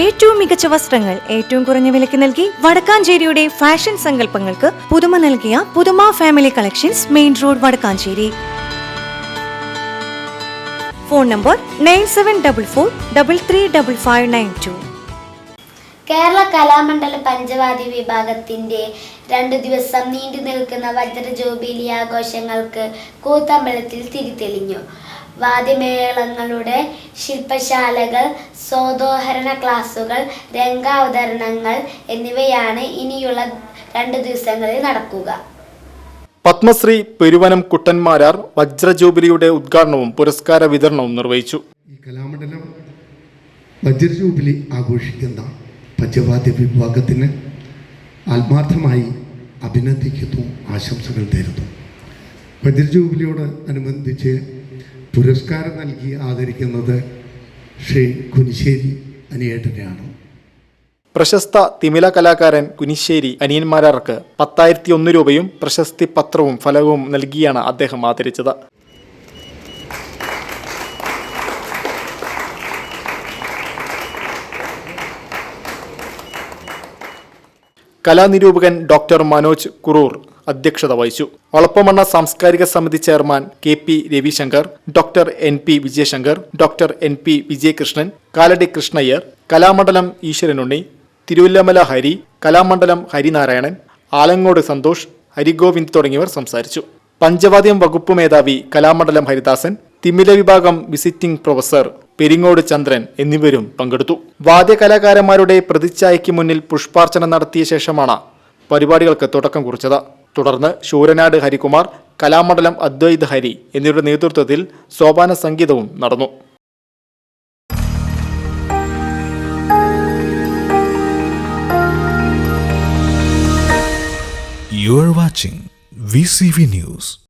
ഏറ്റവും മികച്ച വസ്ത്രങ്ങൾ ഏറ്റവും കുറഞ്ഞ വിലയ്ക്ക് നൽകി വടക്കാഞ്ചേരിയുടെ ഫാഷൻ സങ്കല്പങ്ങൾക്ക് പുതുമ നൽകിയ പുതുമ family collections main road Vadakkancherry. Phone number nine seven double four double three double five nine two Kerala Kalamandalam പഞ്ചവാദി വിഭാഗത്തിന്റെ രണ്ടു ദിവസം നീണ്ടു നിൽക്കുന്ന വജ്ര ജൂബിലി ആഘോഷങ്ങൾക്ക് കൂത്തമ്പലത്തിൽ തിരിതെളിഞ്ഞു. വാദ്യമേളങ്ങളുടെ ശില്പശാലകൾ സ്വതോഹരണ ക്ലാസുകൾ രംഗാവതരണങ്ങൾ എന്നിവയാണ് ഇനിയുള്ള രണ്ട് ദിവസങ്ങളിൽ നടക്കുക. പത്മശ്രീ പെരുവനം കുട്ടന്മാരാർ വജ്രജൂബിലിയുടെ ഉദ്ഘാടനവും പുരസ്കാര വിതരണവും നിർവഹിച്ചു. ഈ കലാമണ്ഡലം വജ്രജൂബിലി ആഘോഷിക്കുന്ന പഞ്ചവാദ്യ വിഭാഗത്തിന് ആത്മാർത്ഥമായി അഭിനന്ദിക്കുന്നു ആശംസകൾ തരുന്നു. വജ്രജൂബിലിയോട് അനുബന്ധിച്ച് പുരസ്കാരം നൽകി ആദരിക്കുന്നത് ശ്രീ കുനിശ്ശേരി അനിയേട്ടനെയാണ്. പ്രശസ്ത തിമില കലാകാരൻ കുനിശ്ശേരി അനിയന്മാരാർക്ക് പത്തായിരത്തി ഒന്ന് രൂപയും പ്രശസ്തി പത്രവും ഫലകവും നൽകിയാണ് അദ്ദേഹം ആദരിച്ചത്. കലാനിരൂപകൻ ഡോക്ടർ മനോജ് കുറൂർ അധ്യക്ഷത വഹിച്ചു. ഒളപ്പമണ്ണ സാംസ്കാരിക സമിതി chairman K P Ravishankar doctor N P Vijayashankar doctor N P Vijayakrishnan Kalady Krishnaiyer Kalamandalam Eswaranunni Thiruvallamala Hari Kalamandalam Harinarayanan Alangode Santhosh Harigovind തുടങ്ങിയവർ സംസാരിച്ചു. പഞ്ചവാദ്യം വകുപ്പ് മേധാവി കലാമണ്ഡലം ഹരിദാസൻ തിമില വിഭാഗം വിസിറ്റിംഗ് പ്രൊഫസർ പെരിങ്ങോട് ചന്ദ്രൻ എന്നിവരും പങ്കെടുത്തു. വാദ്യകലാകാരന്മാരുടെ പ്രതിച്ഛായയ്ക്ക് മുന്നിൽ പുഷ്പാർച്ചന നടത്തിയ ശേഷമാണ് പരിപാടികൾക്ക് തുടക്കം കുറിച്ചത്. തുടർന്ന് ശൂരനാട് ഹരികുമാർ കലാമണ്ഡലം അദ്വൈത് ഹരി എന്നിവരുടെ നേതൃത്വത്തിൽ സോപാന സംഗീതവും നടന്നു You are watching VCV News.